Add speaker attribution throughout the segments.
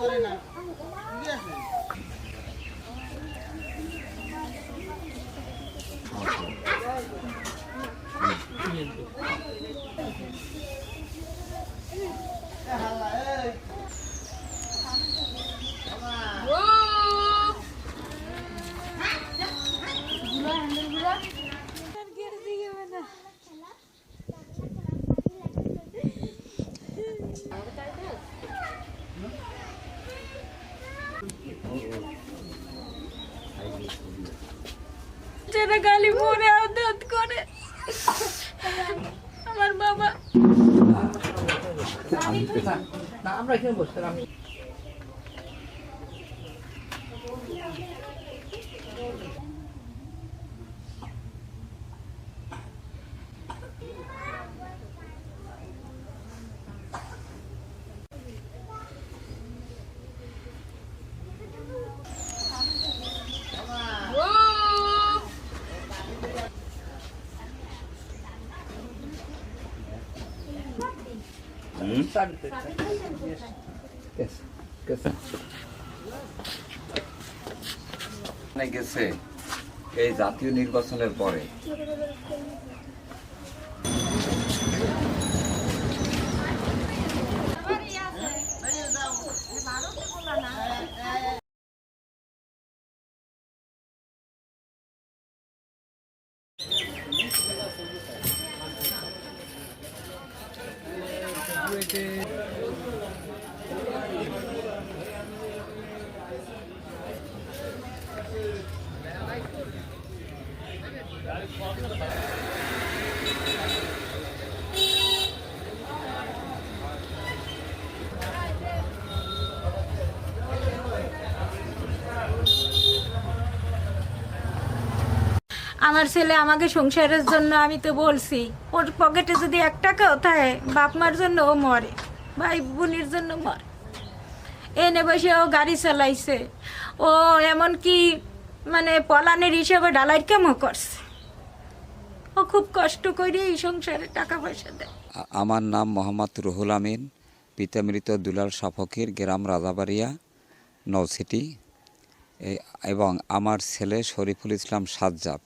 Speaker 1: করে না।
Speaker 2: ইয়ে যেটা খালি মনে আদত করে। আমার বাবা।
Speaker 3: আমরা এখানে বসতাম আমি
Speaker 4: গেছে এই জাতীয় নির্বাচনের পরে।
Speaker 2: আমার ছেলে আমাকে সংসারের জন্য আমি তো বলছি, ওর পকেটে যদি এক টাকাও থাকে, বাপ মার জন্য ও মরে, ভাই বোনের জন্য মরে। এনে বসে ও গাড়ি চালাইছে। ও এমন কি মানে পলানের হিসাবে ডালাই কেমন করছে? ও খুব কষ্ট করে এই সংসারে টাকা পয়সা দেয়।
Speaker 4: আমার নাম মোহাম্মদ রুহুল আমিন, পিতা মৃত দুলাল সাফকির, গ্রাম রাজাবাড়িয়া নৌসিটি এবং আমার ছেলে শরীফুল ইসলাম সাজ্জাদ।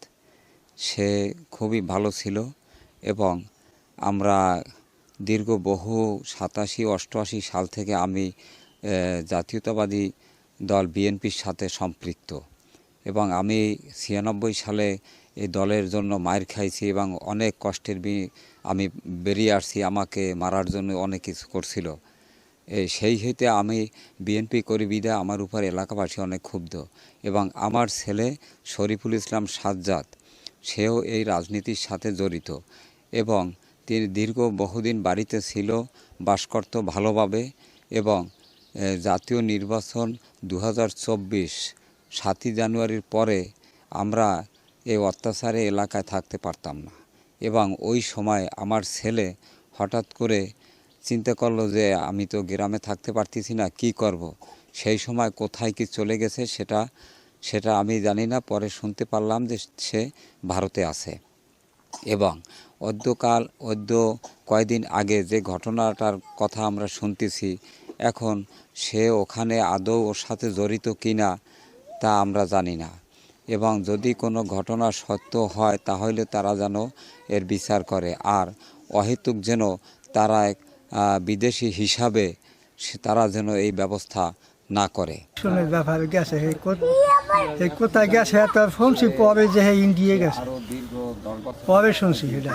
Speaker 4: সে খুবই ভালো ছিল এবং আমরা দীর্ঘ বহু সাতাশি, অষ্টআশি সাল থেকে আমি জাতীয়তাবাদী দল বিএনপির সাথে সম্পৃক্ত এবং আমি ছিয়ানব্বই সালে এই দলের জন্য মায়ের খাইছি এবং অনেক কষ্টের আমি বেরিয়ে আসছি, আমাকে মারার জন্য অনেক কিছু করছিল। সেই হইতে আমি বিএনপি করি বিদা আমার উপর এলাকাবাসী অনেক ক্ষুব্ধ এবং আমার ছেলে শরীফুল ইসলাম সাজ্জাদ সেও এই রাজনীতির সাথে জড়িত এবং তিনি দীর্ঘ বহুদিন বাড়িতে ছিল, বাস করত ভালোভাবে এবং জাতীয় নির্বাচন দু হাজার সাতই জানুয়ারির পরে আমরা এই অত্যাচারে এলাকায় থাকতে পারতাম না এবং ওই সময় আমার ছেলে হঠাৎ করে চিন্তা করল যে আমি তো গ্রামে থাকতে পারতেছি না, কি করব। সেই সময় কোথায় কি চলে গেছে সেটা সেটা আমি জানি না পরে শুনতে পারলাম যে সে ভারতে আছে। এবং অদ্যকাল অদ্য কয়দিন আগে যে ঘটনাটার কথা আমরা শুনতেছি এখন সে ওখানে আদৌ ওর সাথে জড়িত কিনা তা আমরা জানি না। এবং যদি কোনো ঘটনা সত্য হয় তাহলে তারা যেন এর বিচার করে। আর অহেতুক যেন তারা এক, বিদেশি হিসাবে তারা যেন এই ব্যবস্থা না করে।
Speaker 5: ব্যাপার গেছে কোথায় গেছে? তার শুনছি পরে যে হে ইন্ডিয়া গেছে? পরে শুনছি এটা?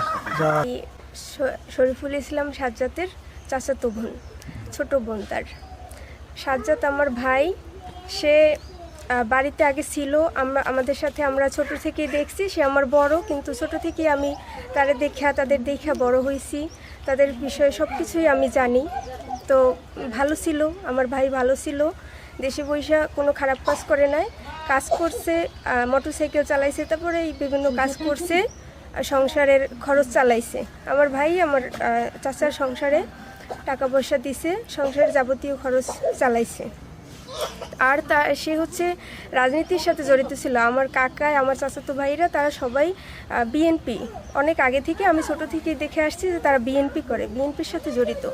Speaker 6: শরীফুল ইসলাম সাজ্জাতের চাচাতো বোন, ছোট বোন তার। সাজ্জাত আমার ভাই, সে বাড়িতে আগে ছিল। আমরা, আমাদের সাথে আমরা ছোট থেকেই দেখছি, সে আমার বড়, কিন্তু ছোট থেকেই আমি তাদের দেখা তাদের দেখা বড় হয়েছি তাদের বিষয়ে সব কিছুই আমি জানি। তো ভালো ছিল, আমার ভাই ভালো ছিল। দেশে পয়সা কোনো খারাপ কাজ করে নাই। কাজ করছে মোটর সাইকেল চালাইছে, তারপরে এই বিভিন্ন কাজ করছে সংসারের খরচ চালাইছে। আমার ভাই, আমার চাচার সংসারে টাকা পয়সা দিছে, সংসারের যাবতীয় খরচ চালাইছে। আর তা, সে হচ্ছে রাজনীতির সাথে জড়িত ছিল। আমার কাকায় আমার চাচাতো ভাইরা, তারা সবাই বিএনপি অনেক আগে থেকে আমি ছোট থেকেই দেখে আসছি যে তারা বিএনপি করে বিএনপির সাথে জড়িত।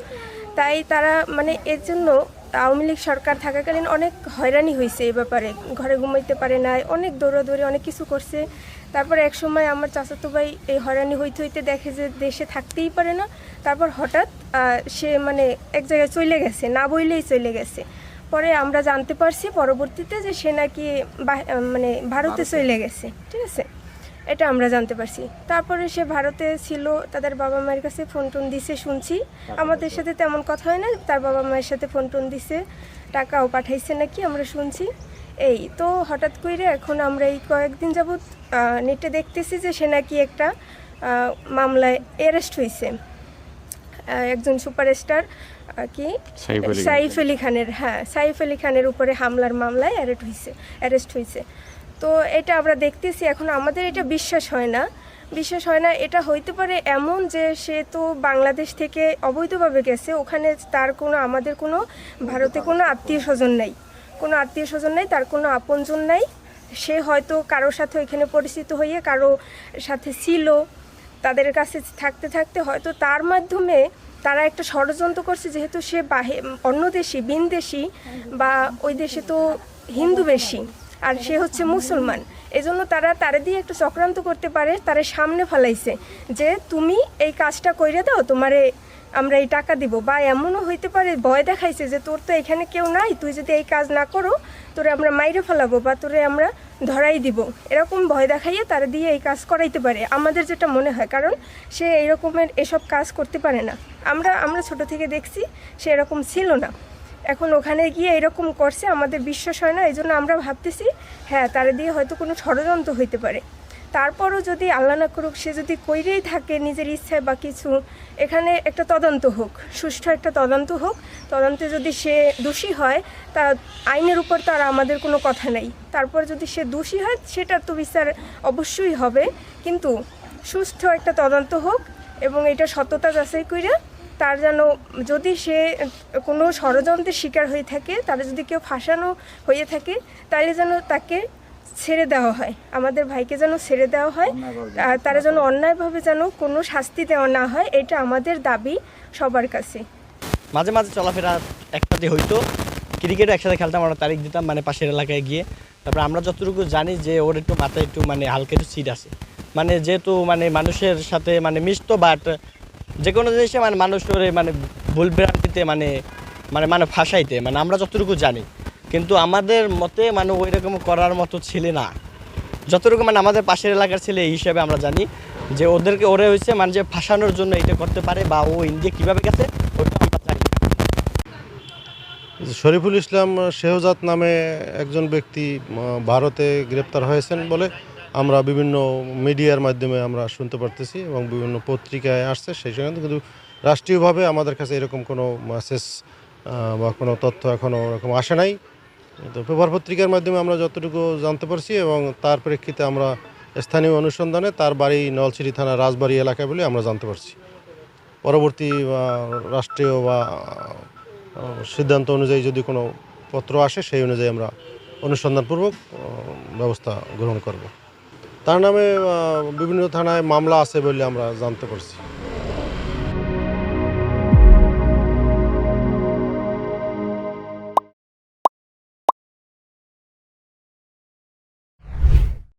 Speaker 6: তাই তারা মানে এর জন্য আওয়ামী লীগ সরকার থাকাকালীন অনেক হয়রানি হয়েছে এই ব্যাপারে। ঘরে ঘুমাইতে পারে নাই অনেক দৌড়াদৌড়ি অনেক কিছু করছে। তারপরে এক সময় আমার চাচাতো ভাই এই হয়রানি হইতে হইতে দেখে যে দেশে থাকতেই পারে না। তারপর হঠাৎ সে মানে এক জায়গায় চলে গেছে না বইলেই চলে গেছে। পরে আমরা জানতে পারছি পরবর্তীতে যে সে নাকি মানে ভারতে। চলে গেছে ঠিক আছে? এটা আমরা জানতে পারছি। তারপরে সে ভারতে ছিল তাদের বাবা মায়ের কাছে ফোন টোন দিছে শুনছি। আমাদের সাথে তেমন কথা হয় না তার বাবা মায়ের সাথে ফোন টোন দিছে টাকাও পাঠাইছে নাকি আমরা শুনছি। এই তো হঠাৎ করে এখন আমরা এই কয়েকদিন যাবৎ নেটে দেখতেছি যে সে নাকি একটা মামলায় অ্যারেস্ট হয়েছে একজন সুপারস্টার কি? সাইফ আলী খানের। হ্যাঁ সাইফ আলী খানের উপরে হামলার মামলায় অ্যারেস্ট হয়েছে অ্যারেস্ট হয়েছে তো এটা আমরা দেখতেছি, এখন আমাদের এটা বিশ্বাস হয় না। বিশ্বাস হয় না, এটা হইতে পারে এমন যে সে তো বাংলাদেশ থেকে অবৈধভাবে গেছে, ওখানে তার কোনো, আমাদের কোনো, ভারতে কোনো আত্মীয় স্বজন নাই। কোনো আত্মীয় স্বজন নাই, তার কোনো আপনজন নাই। সে হয়তো কারোর সাথে ওইখানে পরিচিত হয়ে কারও সাথে ছিল, তাদের কাছে থাকতে থাকতে হয়তো তার মাধ্যমে তারা একটা ষড়যন্ত্র করছে, যেহেতু সে বাহে, অন্য দেশি বিন দেশি, বা ওই দেশে তো হিন্দু বেশি। আর সে হচ্ছে মুসলমান। এজন্য তারা তারা দিয়ে একটু চক্রান্ত করতে পারে, তারা সামনে ফেলাইছে যে, তুমি এই কাজটা কইরে দাও, তোমারে আমরা এই টাকা দিব। বা এমনও হইতে পারে, ভয় দেখাইছে যে, তোর তো এখানে কেউ নাই, তুই যদি এই কাজ না করো, তোরে আমরা মাইরে ফেলাবো বা তোরে আমরা ধরাই দিব। এরকম ভয় দেখাইয়ে তারা দিয়ে এই কাজ করাইতে পারে, আমাদের যেটা মনে হয়, কারণ সে এরকমের এসব কাজ করতে পারে না। আমরা আমরা ছোট থেকে দেখছি সে এরকম ছিল না। এখন ওখানে গিয়ে এরকম করছে, আমাদের বিশ্বাস হয় না এই জন্য আমরা ভাবতেছি হ্যাঁ তারা দিয়ে হয়তো কোনো ষড়যন্ত্র হইতে পারে। তারপরও যদি আল্লাহ না করুক, সে যদি কইরেই থাকে নিজের ইচ্ছায় বা কিছু, এখানে একটা তদন্ত হোক, সুষ্ঠু একটা তদন্ত হোক, তদন্তে যদি সে দোষী হয়, তা আইনের উপর তার আমাদের কোনো কথা নেই। তারপর যদি সে দোষী হয়, সেটা তো বিচার অবশ্যই হবে, কিন্তু সুষ্ঠু একটা তদন্ত হোক এবং এটা সততা যাচাই করে তার যেন যদি সে কোনো ষড়যন্ত্রের শিকার হয়ে থাকে তারা যদি কেউ ফাঁসানো হয়ে থাকে তাহলে যেন তাকে ছেড়ে দেওয়া হয়। আমাদের ভাইকে যেন ছেড়ে দেওয়া হয় আর তারা যেন অন্যায়ভাবে যেন কোনো শাস্তি দেওয়া না হয় এটা আমাদের দাবি সবার কাছে।
Speaker 1: মাঝে মাঝে চলাফেরা একসাথে হইতো ক্রিকেট একসাথে খেলতাম আমরা তারিখ দিতাম মানে পাশের এলাকায় গিয়ে। তারপর আমরা যতটুকু জানি যে ওর একটু মাথায় একটু মানে হালকা একটু সিট আছে। মানে যেহেতু মানে মানুষের সাথে মানে মিশতো বাট যে কোনো জিনিসে মানে মানুষ ওরে মানে ভুল মানে মানে মানে ফাঁসাইতে মানে আমরা যতটুকু জানি। কিন্তু আমাদের মতে মানে ওই রকম করার মতো ছেলে না। যতটুকু মানে আমাদের পাশের এলাকার ছেলে এই হিসাবে আমরা জানি যে ওদেরকে, ওরে হয়েছে মানে যে ফাঁসানোর জন্য এটা করতে পারে বা ও ইন্ডিয়া কীভাবে গেছে ওটা আমরা জানি
Speaker 7: শরীফুল ইসলাম শেহজাদ নামে একজন ব্যক্তি ভারতে গ্রেপ্তার হয়েছেন বলে আমরা বিভিন্ন মিডিয়ার মাধ্যমে আমরা শুনতে পারতেছি এবং বিভিন্ন পত্রিকায় আসছে সেই সঙ্গে কিন্তু রাষ্ট্রীয়ভাবে আমাদের কাছে এরকম কোনো মেসেজ বা কোনো তথ্য এখনও এরকম আসে নাই। তো পেপার পত্রিকার মাধ্যমে আমরা যতটুকু জানতে পারছি এবং তার প্রেক্ষিতে আমরা স্থানীয় অনুসন্ধানে তার বাড়ি নলছিটি থানা রাজবাড়ি এলাকায় বলে আমরা জানতে পারছি। পরবর্তী রাষ্ট্রীয় বা সিদ্ধান্ত অনুযায়ী যদি কোনো পত্র আসে সেই অনুযায়ী আমরা অনুসন্ধানপূর্বক ব্যবস্থা গ্রহণ করব। তার নামে বিভিন্ন থানায় মামলা আছে বলে আমরা জানতে পারছি।